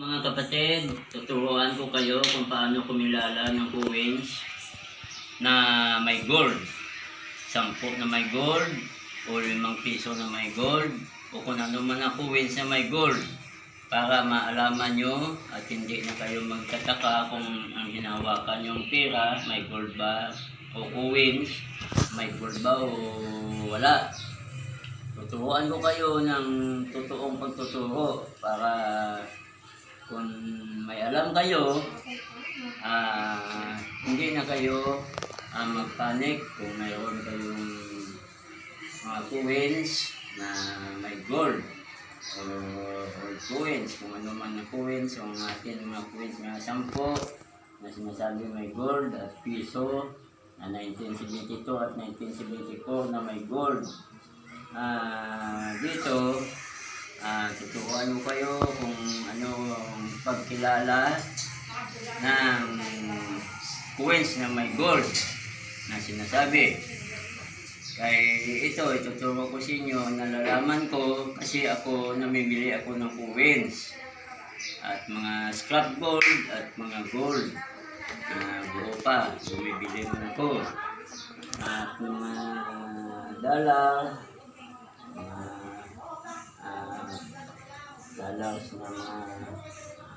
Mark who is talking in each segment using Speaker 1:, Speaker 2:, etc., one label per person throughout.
Speaker 1: Mga kapatid, tuturuan ko kayo kung paano kumilala ng coins na may gold. Sampo na may gold, o limang piso na may gold, o kung ano man ang coins na may gold. Para maalaman nyo at hindi na kayo magtataka kung ang hinawakan yung pera, may gold ba o coins, may gold ba o wala. Tuturuan ko kayo ng totoong pagtuturo para kung may alam kayo, ah hindi na kayo ah, magpanik kung mayroon kayong mga coins na may gold o, or coins, kung ano man na coins, o ang ating mga coins na sampo na sinasabi may gold at piso na 1972 at 1974 na may gold. Ah, dito, Ah, tuturuan ko kayo kung ano pagkilala ng coins na may gold na sinasabi. Kay ito, ituturo ko sa inyo, nalalaman ko kasi ako namimili ako ng coins at mga scrap gold at mga gold na buo pa, bumibili mo ako. At mga dollar, mga ah, dollars na mga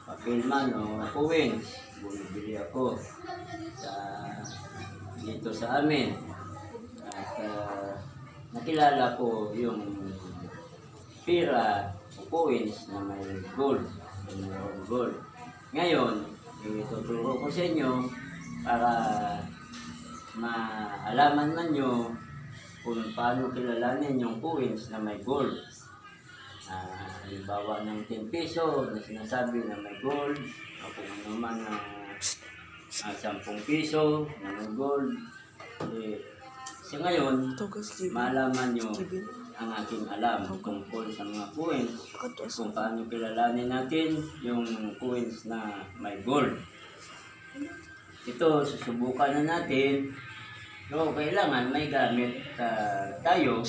Speaker 1: papel man o coins. Bumibili ako sa dito sa amin. At ah, nakilala ko yung pira o coins na may gold. na mayroong gold. Ngayon, ituturo ko sa inyo para maalaman man nyo kung paano kilalanin yung coins na may gold. Ah, halimbawa ng 10 piso na sinasabi na may gold, o kung ano man na ah, 10 piso na may gold. Eh, sa ngayon, malaman nyo ang aking alam tungkol sa mga coins, kung paano kilalanin natin yung coins na may gold. Ito, susubukan na natin. So, kailangan may gamit ah, tayo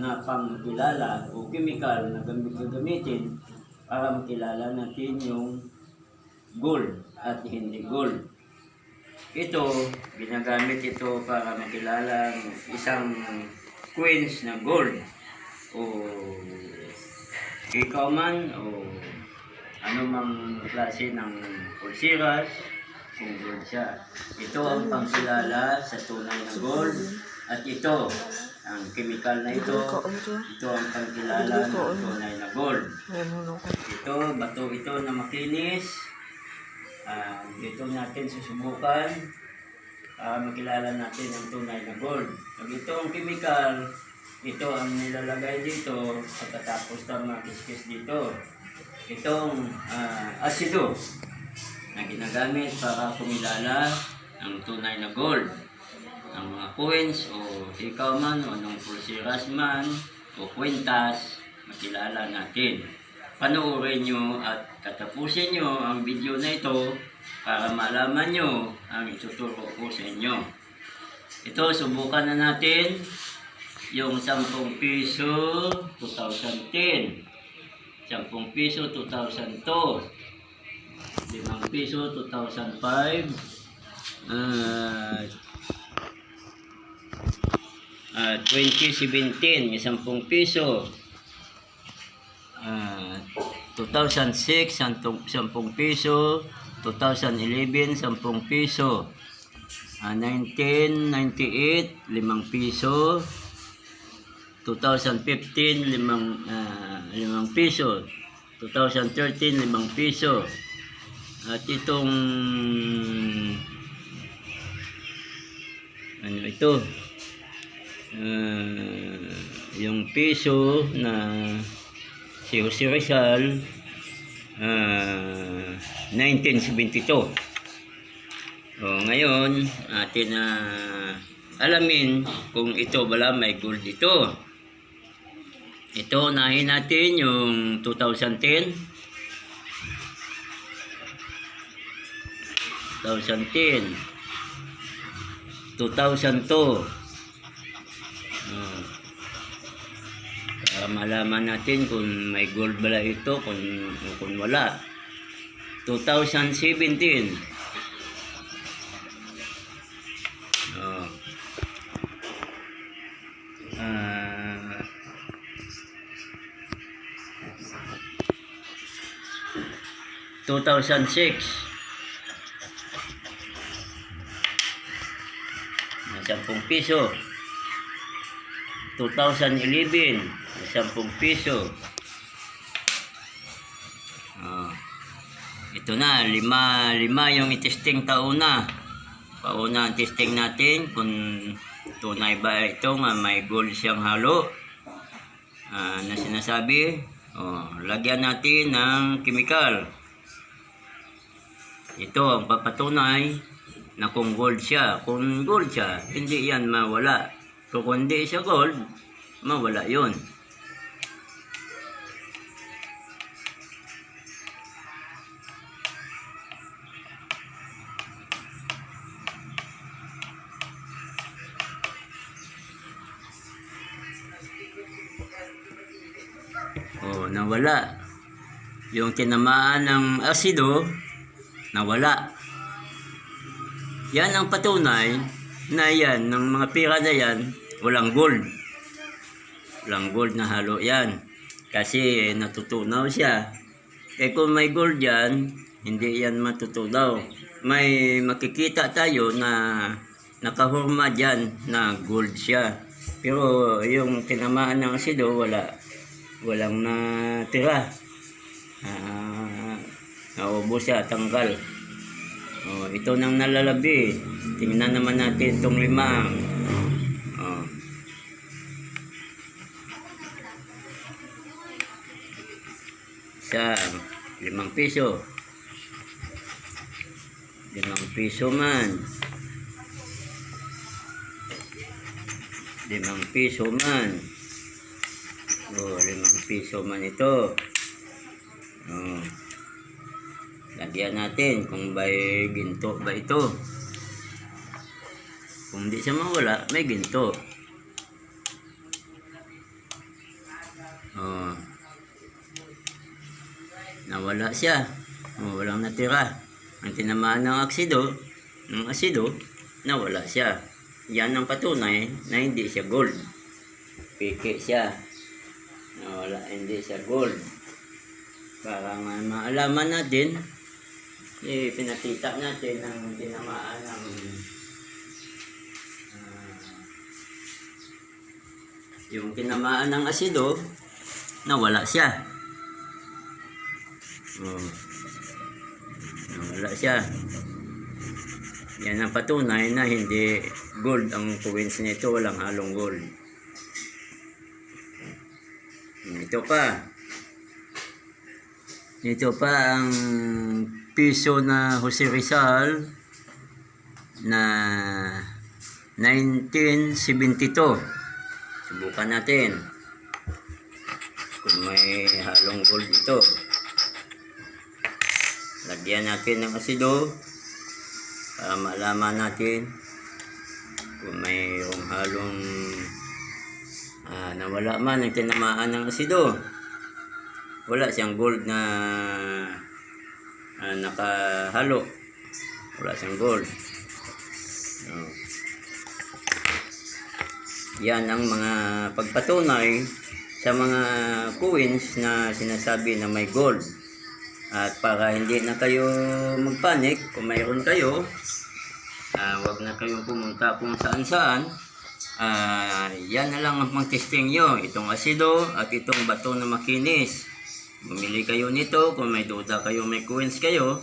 Speaker 1: na pangkilala o chemical na gamit gagamitin para makilala natin yung gold at hindi gold. Ito, ginagamit ito para makilala ang isang coins na gold o ikaw man o ano mang klase ng pulsiras kung gold siya. Ito ang pangkilala sa tunay na gold at ito ang chemical na ito ito ang pangkilala ng tunay na gold. Ito, bato ito na makinis. Ah, dito natin susubukan para makilala natin ang tunay na gold. Pag ito ang chemical, ito ang nilalagay dito pagkatapos ng mga kiskis dito. Itong ah, asido na ginagamit para kumilala ang tunay na gold. Ang mga coins o ikaw man o anong pulsiras man o kwentas, makilala natin. Panoorin nyo at katapusin nyo ang video na ito para malaman nyo ang ituturo ko sa inyo. Ito, subukan na natin yung 10 piso 2010, 10 piso 2002, 5 piso 2005, at ah 2017, may 10 piso. Ah, 2006, 10 10 piso. 2011, 10 piso. Ah, 1998, 5 piso. 2015, 5 ah, 5 piso. 2013, 5 piso. At itong ano ito? Ah, yung piso na si Jose Rizal ah, 1972. O ngayon, atin na alamin kung ito bala may gold ito. Ito, unahin natin yung 2010. 2010. 2002. Ah. para malaman natin kung may gold bala ito, kung, kung wala. 2017. Oh. Ah. Two thousand six. Sampung piso. 2011, 10 piso. Ah. Ito na, lima, lima yung itesting taon na. Pauna ang testing natin kung tunay ba ito nga may gold siyang halo. Ah, na sinasabi, oh, lagyan natin ng chemical. Ito ang papatunay na kung gold siya. Kung gold siya, hindi yan mawala. So kung hindi siya gold, mawala yun. Oh, nawala. Yung tinamaan ng asido, nawala. Yan ang patunay na yan, ng mga pira na yan, walang gold. Walang gold na halo yan. Kasi natutunaw siya. Eh kung may gold yan, hindi yan matutunaw. May makikita tayo na nakahurma dyan na gold siya. Pero yung tinamaan ng asido, wala. Walang natira. Ah, naubos siya, tanggal. Oh, ito nang nalalabi. Tingnan naman natin itong limang. Oh. Isa, limang piso. Limang piso man. Limang piso man. Oh, limang piso man ito. Oh. Lagyan natin kung may ginto ba ito. Kung hindi siya mawala, may ginto. Oh. Nawala siya. Oh, walang natira. Ang tinamaan ng aksido, ng asido, nawala siya. Yan ang patunay na hindi siya gold. Piki siya. Nawala, hindi siya gold. Para ma maalaman natin eh, pinakita natin ang tinamaan ng ah, yung tinamaan ng asido nawala siya. Oh. nawala siya. Yan ang patunay na hindi gold ang coins nito walang halong gold. Ito pa. Ito pa ang piso na Jose Rizal na 1972. Subukan natin kung may halong gold ito. Lagyan natin ng asido para malaman natin kung mayroong halong ah, nawala man ang tinamaan ng asido wala siyang gold na ah, nakahalo. Wala siyang gold. Oh. Yan ang mga pagpatunay sa mga coins na sinasabi na may gold. At para hindi na kayo magpanik, kung mayroon kayo, ah, wag na kayong pumunta kung saan saan. Ah, yan na lang ang pang-testing nyo. Itong asido at itong bato na makinis. Bumili kayo nito kung may duda kayo, may coins kayo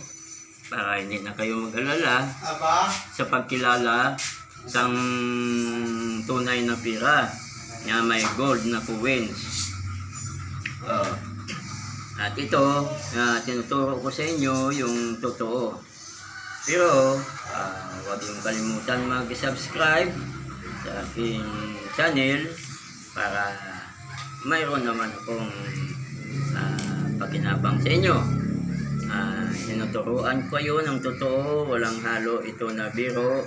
Speaker 1: para hindi na kayo mag-alala sa pagkilala sang tunay na pira na may gold na coins. Oh. At ito, na tinuturo ko sa inyo yung totoo. Pero, ah, huwag yung kalimutan mag-subscribe sa aking channel para mayroon naman akong ah, pakinabang sa inyo. Ah, tinuturuan ko kayo ng totoo, walang halo ito na biro.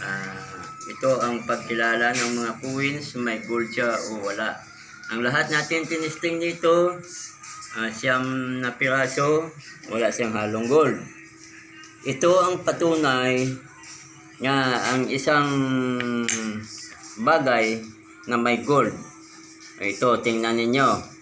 Speaker 1: Ah, ito ang pagkilala ng mga coins, may gold siya o wala. Ang lahat natin tinisting dito ah, siyam na piraso, wala siyang halong gold. Ito ang patunay nga ang isang bagay na may gold. Ito, tingnan ninyo.